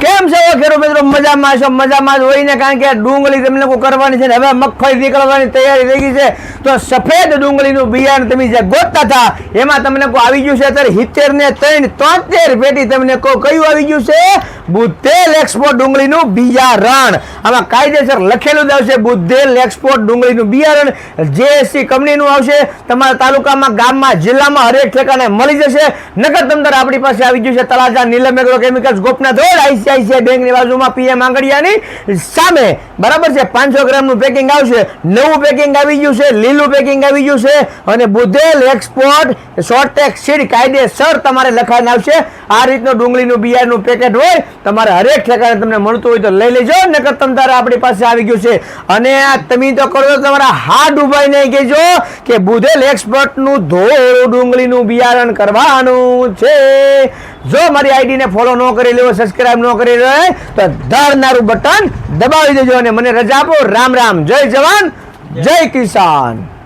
કેમ છે ખેડૂત મિત્રો? મજામાં છો? મજામાં જ હોય ને કારણ કે ડુંગળી તમને કોઈ કરવાની છે ને? હવે મગફળી નીકળવાની તૈયારી થઈ ગઈ છે. તો સફેદ ડુંગળીનું બિયારણ તમે જે ગોતતા હતા, એમાં તમને કોઈ આવી ગયું છે? અત્યારે સિત્તેર ને ત્રણ, તોતેર પેટી તમને કોઈ કયું આવી ગયું છે? બુદ્ધેલ એક્સપોર્ટ ડુંગળીનું બિયારણ. આમાં કાયદેસર લખેલું જ આવશે બુદ્ધેલ એક્સપોર્ટ ડુંગળીનું બિયારણ. જેએસસી કંપનીનું આવશે. તમારા તાલુકામાં, ગામમાં, જિલ્લામાં હરેક ઠેકાને મળી જશે. નગર તમતર આપણી પાસે આવી ગયું છે. Talaja, Neelam agro chemicals Gopnath road ICICI બેંકની બાજુમાં પીએમ આંગડિયાની સામે. બરાબર છે? પાંચસો ગ્રામનું પેકિંગ આવશે. નવું પેકિંગ આવી ગયું છે. લીલું પેકિંગ આવી ગયું છે. અને બુદ્ધેલ એક્સપોર્ટ શોર્ટેક સીડ કાયદેસર તમારે લખાઈને આવશે. આ રીતનું ડુંગળીનું બિયારનું પેકેટ હોય તમારે હરેક ઠેકાણે તમને મળતું હોય તો લઈ લેજો, નકર તમ તારે આપણી પાસે આવી ગયું છે. અને આ તમે તો કરો તમારા હાથ ઉભાઈને કહેજો કે બુધેલ એક્સપર્ટનું ધોળું ડુંગળીનું બિયારણ કરવાનું છે. જો મારી આઈડીને ફોલો ન કરી લેવો સબસ્ક્રાઇબ ન કરી લેવો તો ધરનારું બટન દબાવી દેજો અને મને રજા આપો. રામ રામ. જય જવાન, જય કિસાન.